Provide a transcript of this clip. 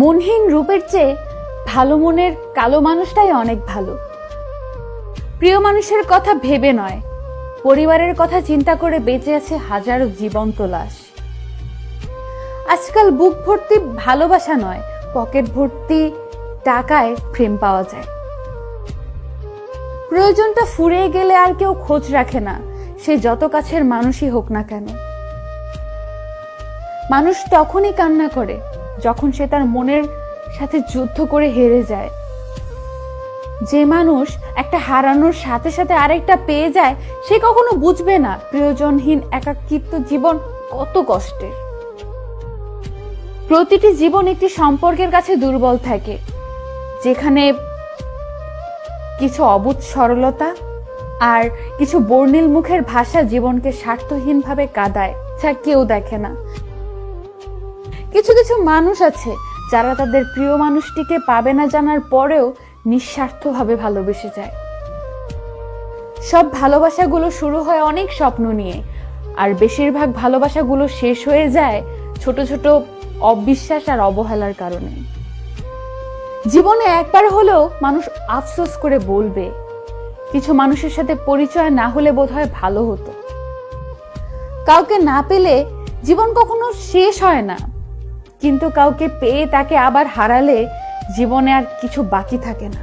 মনহীন রূপের চেয়ে ভালো মনের কালো মানুষটাই অনেক ভালো। প্রিয় মানুষের কথা ভেবে নয়, পরিবারের কথা চিন্তা করে বেঁচে আছে হাজারো জীবন্ত লাশ। আজকাল বুক ভর্তি ভালোবাসা নয়, পকেট ভর্তি টাকায় প্রেম পাওয়া যায়। প্রয়োজনটা ফুরিয়ে গেলে আর কেউ খোঁজ রাখে না, সে যত কাছের মানুষই হোক না কেন। মানুষ তখনই কান্না করে যখন সে তার মনের সাথে যুদ্ধ করে হেরে যায়। যে মানুষ একটা হারানোর সাথে সাথে আরেকটা পেয়ে যায়, সে কখনো বুঝবে না প্রিয়জনহীন একাকিত্ব জীবন কত কষ্টের। প্রতিটি জীবন একটি সম্পর্কের কাছে দুর্বল থাকে, যেখানে কিছু অবুধ সরলতা আর কিছু বর্ণিল মুখের ভাষা জীবনকে স্বার্থহীনভাবে কাঁদায়, যা কেউ দেখে না। কিছু কিছু মানুষ আছে যারা তাদের প্রিয় মানুষটিকে পাবে না জানার পরেও নিঃস্বার্থভাবে ভালোবেসে যায়। সব ভালোবাসাগুলো শুরু হয় অনেক স্বপ্ন নিয়ে, আর বেশিরভাগ ভালোবাসাগুলো শেষ হয়ে যায় ছোট ছোট অবিশ্বাস আর অবহেলার কারণে। জীবনে একবার হলেও মানুষ আফসোস করে বলবে, কিছু মানুষের সাথে পরিচয় না হলে বোধহয় ভালো হতো। কাউকে না পেলে জীবন কখনো শেষ হয় না। কিন্তু কাউকে পেয়ে তাকে আবার হারালে জীবনে আর কিছু বাকি থাকে না।